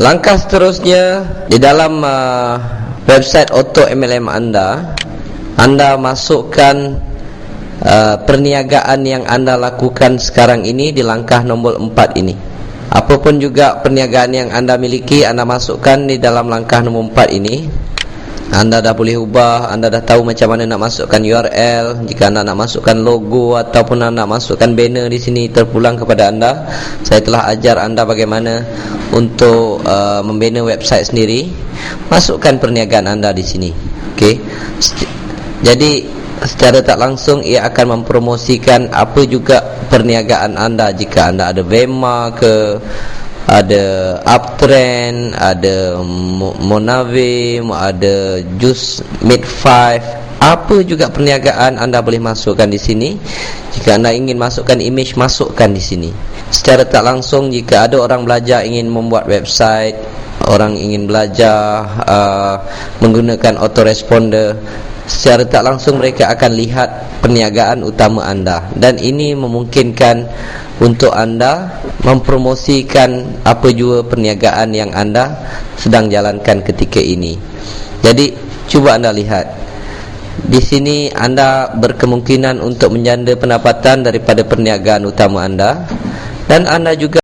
langkah seterusnya di dalam uh, website Auto MLM anda anda masukkan uh, perniagaan yang anda lakukan sekarang ini di langkah nombor 4 ini. Apapun juga perniagaan yang anda miliki anda masukkan di dalam langkah nombor 4 ini anda dah boleh ubah, anda dah tahu macam mana nak masukkan URL Jika anda nak masukkan logo ataupun anda nak masukkan banner di sini terpulang kepada anda. Saya telah ajar anda bagaimana untuk uh, membina website sendiri. Masukkan perniagaan anda di sini. Okay? Jadi secara tak langsung ia akan mempromosikan apa juga perniagaan anda. Jika anda ada Vema ke ada uptrend, ada monave, ada juice mid five, apa juga perniagaan anda boleh masukkan di sini. Jika anda ingin masukkan image, masukkan di sini. Secara tak langsung, jika ada orang belajar ingin membuat website, orang ingin belajar uh, menggunakan autoresponder, secara tak langsung mereka akan lihat perniagaan utama anda. Dan ini memungkinkan untuk anda mempromosikan apa jua perniagaan yang anda sedang jalankan ketika ini. Jadi cuba anda lihat di sini anda berkemungkinan untuk menjanda pendapatan daripada perniagaan utama anda dan anda juga